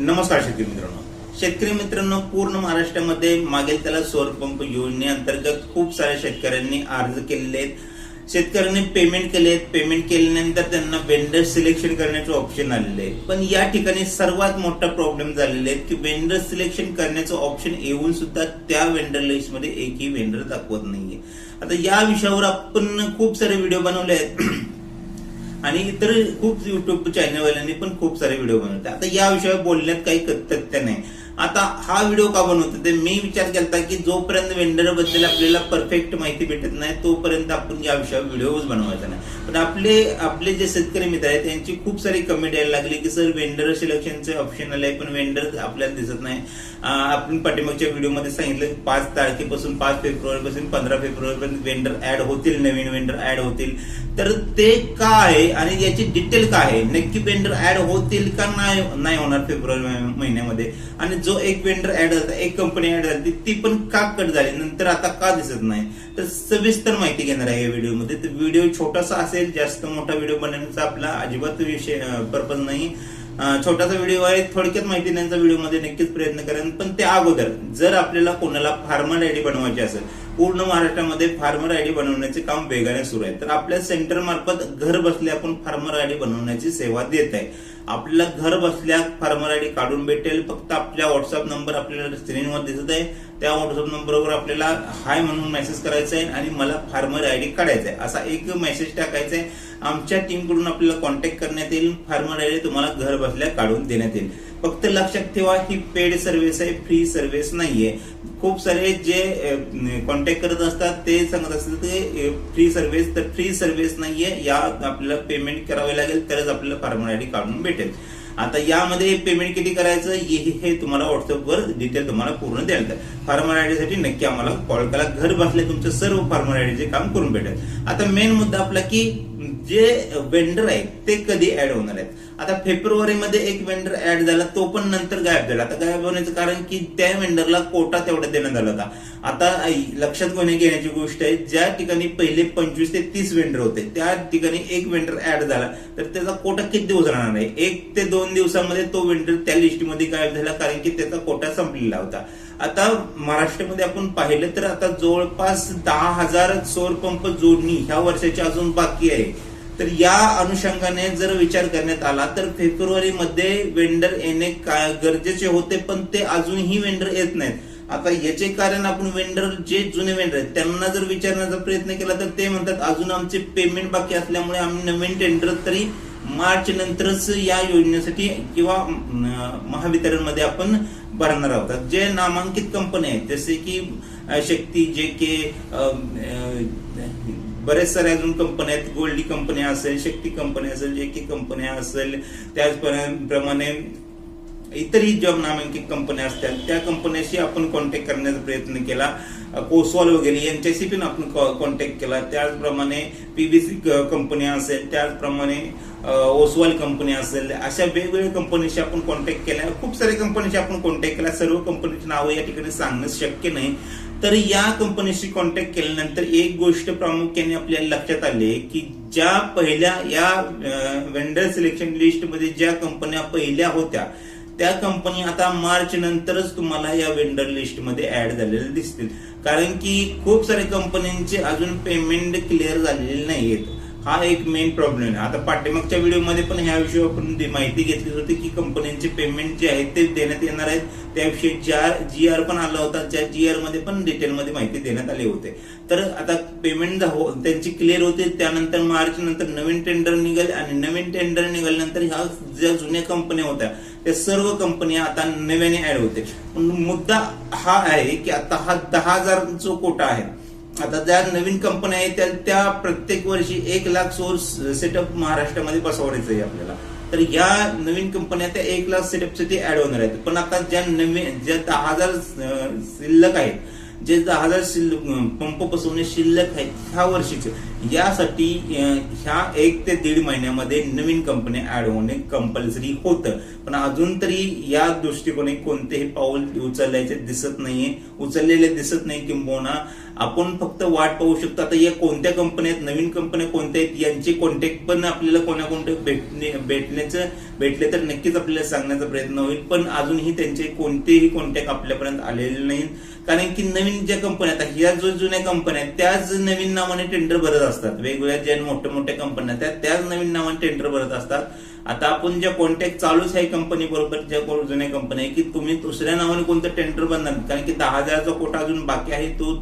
नमस्कार शेतकरी मित्रांनो. शेतकरी मित्रांनो पूर्ण महाराष्ट्रामध्ये मागेल त्याला सौर पंप योजनेअंतर्गत खूप साऱ्या शेतकऱ्यांनी अर्ज केलेले आहेत. शेतकऱ्यांनी पेमेंट केले आहेत. पेमेंट केल्यानंतर त्यांना वेंडर सिलेक्शन करण्याचे ऑप्शन आलेले आहे पण या ठिकाणी सर्वात मोठा प्रॉब्लेम झालेला आहे की वेंडर सिलेक्शन करण्याचं ऑप्शन येऊन सुद्धा त्या वेंडर लिस्टमध्ये एकही वेंडर दाखवत नाहीये. आता या विषयावर आपण खूप सारे व्हिडिओ बनवले आहेत. आणि इतर खूप युट्यूब चॅनलवाल्यांनी पण खूप सारे व्हिडिओ बनवले. आता या विषयावर बोलण्यात काही तथ्य नाही. आता हा व्हिडिओ का बनवतो? ते मी विचार केला की जोपर्यंत वेंडरबद्दल आपल्याला परफेक्ट माहिती भेटत नाही तोपर्यंत आपण या विषयावर व्हिडिओ बनवायचा नाही. पण आपले आपले जे शेतकरी मित्र आहेत त्यांची खूप सारी कमेंट यायला लागली की सर वेंडर सिलेक्शनचे ऑप्शन आले पण वेंडर आपल्याला दिसत नाही. आपण पाठीमागच्या व्हिडिओमध्ये सांगितलं पाच तारखेपासून पाच फेब्रुवारी पासून पंधरा फेब्रुवारी पर्यंत वेंडर ऍड होतील नवीन वेंडर ऍड होतील. तर ते का आहे आणि याची डिटेल काय आहे? नक्की वेंडर ऍड होतील का नाही नाही होणार फेब्रुवारी महिन्यामध्ये? आणि जो एक वेंडर ऍड झाला एक कंपनी ऍड झाली ती पण का कट झाली? नंतर आता का दिसत नाही? तर सविस्तर माहिती घेणार आहे या व्हिडिओमध्ये. तर व्हिडिओ छोटासा असेल जास्त मोठा व्हिडिओ बनवण्याचा आपला अजिबात विषय पर्पज नाही. छोटासा व्हिडिओ आहे थोडक्यात माहिती देण्याचा व्हिडिओमध्ये नक्कीच प्रयत्न करेन. पण त्या अगोदर जर आपल्याला कोणाला फार्मर आयडी बनवायची असेल पूर्ण महाराष्ट्रामध्ये फार्मर आयडी बनवण्याचे काम वेगाने सुरू आहे. तर आपल्या सेंटर मार्फत घर बसल्या आपण फार्मर आयडी बनवण्याची सेवा देत आहे. आपल्याला घर बसल्या फार्मर आयडी काढून भेटेल. फक्त आपल्या व्हॉट्सअप नंबर आपल्याला स्क्रीनवर दिसत आहे. त्या व्हॉट्सअप नंबरवर आपल्याला हाय म्हणून मेसेज करायचा आहे आणि मला फार्मर आय डी काढायचा आहे. असा एक मेसेज टाकायचा आहे. आमच्या टीमकडून आपल्याला कॉन्टॅक्ट करण्यात येईल. फार्मर आय डी तुम्हाला घर बसल्या काढून देण्यात येईल. फक्त लक्षात ठेवा ही पेड सर्व्हिस आहे फ्री सर्व्हिस नाहीये. खूप सारे जे कॉन्टॅक्ट करत असतात ते सांगत असतात ते फ्री सर्व्हिस तर फ्री सर्व्हिस नाहीये या आपल्याला पेमेंट करावे लागेल तरच आपल्याला फार्मर आयडी काढून भेटेल. आता यामध्ये पेमेंट किती करायचं हे हे तुम्हाला व्हॉट्सअपवर डिटेल तुम्हाला पूर्ण द्यायला फार्मर आयडी साठी नक्की आम्हाला कॉल करा. घर बसल्या तुमचं सर्व फार्मर आयडीचे काम करून भेटेल. आता मेन मुद्दा आपला की जे वेंडर आहेत ते कधी ऍड होणार आहेत? आता फेब्रुवारी मध्ये एक वेंडर ऍड झाला तो पण नंतर गायब झाला. आता गायब होण्याचं कारण की त्या वेंडरला कोटा तेवढा देण्यात आला होता. आता लक्षात कोणी घेण्याची गोष्ट आहे ज्या ठिकाणी पहिले पंचवीस ते तीस वेंडर होते त्या ठिकाणी एक वेंडर ऍड झाला तर त्याचा कोटा किती दिवस राहणार आहे? एक ते दोन दिवसामध्ये तो वेंडर त्या लिस्टमध्ये गायब झाला कारण की त्याचा कोटा संपलेला होता. आता महाराष्ट्रामध्ये आपण पाहिलं तर आता जवळपास दहा हजार सौर पंप जोडणी ह्या वर्षाची अजून बाकी आहे. तर या अनुषंगाने जर विचार करण्यात आला तर फेब्रुवारी मध्ये वेंडर येणे काय गरजेचे होते पण ते अजूनही वेंडर येत नाहीत. आता याचे कारण आपण वेंडर जे जुने वेंडर आहेत त्यांना जर विचारण्याचा प्रयत्न केला तर ते म्हणतात अजून आमचे पेमेंट बाकी असल्यामुळे आम्ही नवीन टेंडर तरी मार्च नंतरच या योजनेसाठी किंवा महावितरणमध्ये आपण भरणार आहोत. जे नामांकित कंपन्या आहेत जसे की शक्ती जे के बऱ्याच साऱ्या अजून कंपन्या आहेत. गोल्डी कंपन्या असेल शक्ती कंपन्या असेल जे के कंपन्या असेल त्याचप्रमाणे इतरही जॉब नामांकित कंपन्या असतात. त्या कंपन्याशी आपण कॉन्टॅक्ट करण्याचा प्रयत्न केला. कोसवाल वगैरे यांच्याशी पण आपण कॉन्टॅक्ट केला. त्याचप्रमाणे पीबीसी कंपन्या असेल. त्याचप्रमाणे ओसवाल कंपनी असेल अशा वेगवेगळ्या कंपनीशी आपण कॉन्टॅक्ट केला खूप साऱ्या कंपनीशी आपण कॉन्टॅक्ट केला सर्व कंपनीची नावं या ठिकाणी सांगणं शक्य नाही. तर या कंपनीशी कॉन्टॅक्ट केल्यानंतर एक गोष्ट प्रामुख्याने आपल्याला लक्षात आली की ज्या पहिल्या या वेंडर सिलेक्शन लिस्टमध्ये ज्या कंपन्या पहिल्या होत्या त्या कंपनी आता मार्च नंतरच तुम्हाला या वेंडर लिस्टमध्ये ऍड झालेल्या दिसतील. कारण की खूप साऱ्या कंपन्यांचे अजून पेमेंट क्लिअर झालेले नाहीयेत. हा एक मेन प्रॉब्लेम आहे. आता पाठीमागच्या व्हिडिओमध्ये पण ह्या विषयी आपण माहिती घेतली होती की कंपन्यांचे पेमेंट जे आहेत ते देण्यात येणार आहेत. त्याविषयी जी आर पण आला होता ज्या जी आरमध्ये पण डिटेलमध्ये माहिती देण्यात आली होते. तर आता पेमेंट हो- त्यांची क्लिअर होते. त्यानंतर मार्च नंतर नवीन टेंडर निघाले आणि नवीन टेंडर निघाल्यानंतर ह्या ज्या जुन्या कंपन्या होत्या त्या सर्व कंपन्या आता नव्याने ऍड होते. पण मुद्दा हा आहे की आता हा दहा हजार जो कोटा आहे. आता ज्या नवीन कंपन्या आहेत त्या त्या प्रत्येक वर्षी एक लाख सोर्स सेटअप महाराष्ट्रामध्ये बसवायचं आहे आपल्याला. तर या नवीन कंपन्या त्या एक लाख सेटअपसाठी ऍड होणार आहेत. पण आता ज्या नवीन ज्या दहा हजार शिल्लक आहेत जे दहा हजार शिल्लक पंप बसवणे शिल्लक आहेत ह्या वर्षीचे. यासाठी ह्या एक ते दीड महिन्यामध्ये नवीन कंपनी ऍड होणे कंपल्सरी होतं. पण अजून तरी या दृष्टिकोने कोणतेही पाऊल उचलल्याचे दिसत नाहीये. उचललेले दिसत नाही किंबहुना आपण फक्त वाट पाहू शकतो. आता या कोणत्या कंपन्या आहेत नवीन कंपन्या कोणत्या आहेत यांचे कॉन्टॅक्ट पण आपल्याला कोणा कोणते भेटणे भेटण्याचं भेटले तर नक्कीच आपल्याला सांगण्याचा प्रयत्न होईल. पण अजूनही त्यांचे कोणतेही कॉन्टॅक्ट आपल्यापर्यंत आलेले नाहीत. कारण की नवीन ज्या कंपन्या आहेत ह्या जो जुन्या कंपन्या आहेत त्याच नवीन नावाने टेंडर भरत असतात. वेगवेगळ्या ज्या मोठ्या मोठ्या कंपन्या आहेत त्या त्याच नवीन नावाने टेंडर भरत असतात. आता आपण ज्या कॉन्टॅक्ट चालूच आहे कंपनी बरोबर ज्या जुन्या कंपनी आहे की तुम्ही दुसऱ्या नावाने कोणतं टेंडर बनणार? कारण की दहा हजाराचा कोटा अजून बाकी आहे तो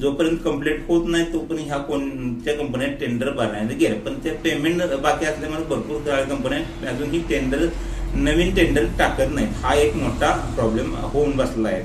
जोपर्यंत कंप्लीट होत नाही तोपर्यंत ह्या कोणत्या कंपन्या टेंडर भरण्यात गेले. पण त्या पेमेंट बाकी असल्यामुळे भरपूर कंपन्या अजून ही टेंडर नवीन टेंडर टाकत नाहीत. हा एक मोठा प्रॉब्लेम होऊन बसला आहे.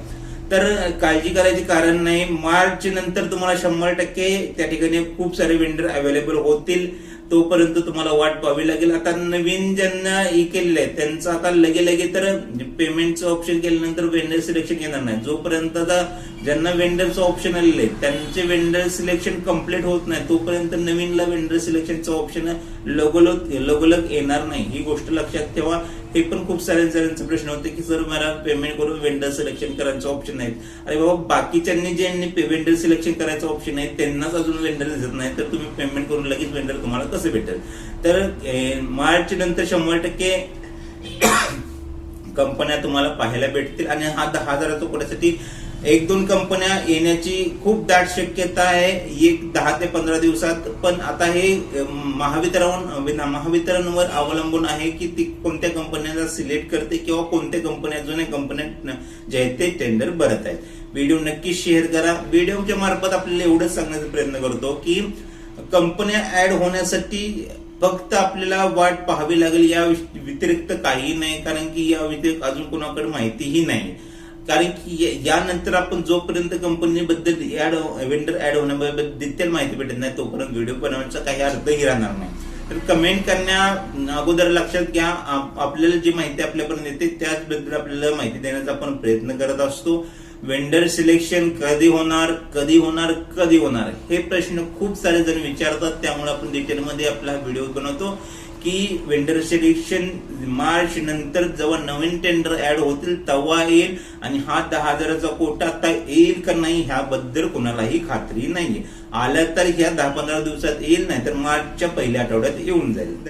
तर काळजी करायचे कारण नाही. मार्च नंतर तुम्हाला शंभर टक्के त्या ठिकाणी खूप सारे वेंडर अवेलेबल होतील. तोपर्यंत तुम्हाला वाट पाहावी लागेल. आता नवीन ज्यांना हे केलेलं आहे त्यांचं आता लगे लगे तर पेमेंटचं ऑप्शन केल्यानंतर वेंडर सिलेक्शन येणार नाही. जोपर्यंत आता ज्यांना वेंडरचं ऑप्शन आलेलं आहे त्यांचे वेंडर सिलेक्शन कंप्लीट होत नाही तोपर्यंत नवीनला वेंडर सिलेक्शनचं ऑप्शन लगोलग लगोलग येणार नाही. ही गोष्ट लक्षात ठेवा. हे पण खूप सारे जणांचे प्रश्न होते की सर मला पेमेंट करून वेंडर सिलेक्शन करायचं ऑप्शन नाहीत. अरे बाबा बाकीच्यांनी ज्यांनी वेंडर सिलेक्शन करायचं ऑप्शन आहे त्यांनाच अजून वेंडर दिसत नाही तर तुम्ही पेमेंट करून लगेच वेंडर तुम्हाला कसं भेटेल? तर मार्च नंतर शंभर टक्के कंपन्या तुम्हाला पाहायला भेटतील आणि हा दहा हजाराचा कोणासाठी एक दोन कंपन्या येण्याची खूप दाट शक्यता आहे. एक दहा ते पंधरा दिवसात. पण आता हे महावितरण महावितरणवर अवलंबून आहे की ती कोणत्या कंपन्यांना सिलेक्ट करते किंवा कोणत्या कंपन्या जुन्या कंपन्या जे आहेत ते टेंडर भरत आहेत. व्हिडिओ नक्की शेअर करा. व्हिडिओच्या मार्फत आपल्याला एवढंच सांगण्याचा प्रयत्न करतो की कंपन्या ऍड होण्यासाठी फक्त आपल्याला वाट पाहावी लागेल. या व्यतिरिक्त काही नाही कारण की या व्यतिरिक्त अजून कोणाकडे माहितीही नाही. कारण की या- यानंतर आपण जोपर्यंत कंपनीबद्दल ऍड वेंडर ऍड होण्याबद्दल डिटेल माहिती भेटत नाही तोपर्यंत व्हिडिओ बनवण्याचा काही अर्थही राहणार नाही. तर कमेंट करण्या अगोदर लक्षात घ्या आपल्याला जी माहिती आपल्यापर्यंत येते त्याचबद्दल आपल्याला माहिती देण्याचा आपण प्रयत्न करत असतो. वेंडर सिलेक्शन कधी होणार कधी होणार कधी होणार? हे प्रश्न खूप सारे जण विचारतात त्यामुळे आपण डिटेलमध्ये आपला व्हिडिओ बनवतो. की वेंडर सिलेक्शन मार्च नंतर जेव्हा नवीन टेंडर ऍड होतील तेव्हा येईल. आणि हा दहा हजाराचा कोटा आता येईल का नाही ह्याबद्दल कोणालाही खात्री नाहीये. आल्या तर ह्या दहा पंधरा दिवसात येईल नाही तर मार्चच्या पहिल्या आठवड्यात येऊन जाईल.